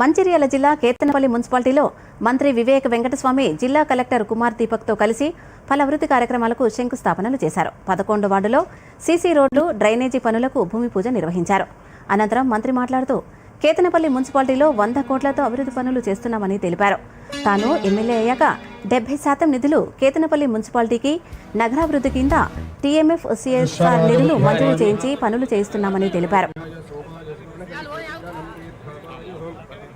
మంచిర్యాల జిల్లా కేతనపల్లి మున్సిపాలిటీలో మంత్రి వివేక వెంకటస్వామి జిల్లా కలెక్టర్ కుమార్ దీపక్తో కలిసి పలు అభివృద్ధి కార్యక్రమాలకు శంకుస్థాపనలు చేశారు. పదకొండు వార్డులో సీసీ రోడ్లు డ్రైనేజీ పనులకు భూమి పూజ నిర్వహించారు. అనంతరం మంత్రి మాట్లాడుతూ కేతనపల్లి మున్సిపాలిటీలో వంద కోట్లతో అభివృద్ధి పనులు చేస్తున్నామని తెలిపారు. తాను ఎమ్మెల్యే అయ్యాక డెబ్బై శాతం నిధులు కేతనపల్లి మున్సిపాలిటీకి నగరాభివృద్ధి కింద టీఎంఎఫ్ సిఎస్ఆర్ నిధులు మంజూరు చేయించి పనులు చేయిస్తున్నామని తెలిపారు.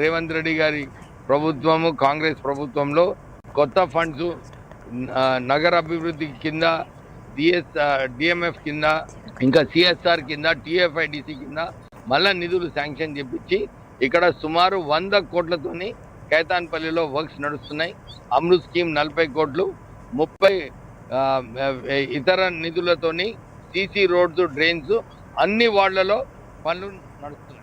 రేవంత్ రెడ్డి గారి ప్రభుత్వము కాంగ్రెస్ ప్రభుత్వంలో కొత్త ఫండ్స్ నగర అభివృద్ధి కింద డిఎస్ డిఎంఎఫ్ కింద ఇంకా సిఎస్ఆర్ కింద టిఎఫ్ఐడిసి కింద మళ్ళా నిధులు శాంక్షన్ చేపించి ఇక్కడ సుమారు వంద కోట్లతోని కైతాన్పల్లిలో వర్క్స్ నడుస్తున్నాయి. అమృత్ స్కీమ్ నలభై కోట్లు ముప్పై ఇతర నిధులతోని సీసీ రోడ్స్ డ్రైన్స్ అన్ని వార్డులలో పనులు నడుస్తున్నాయి.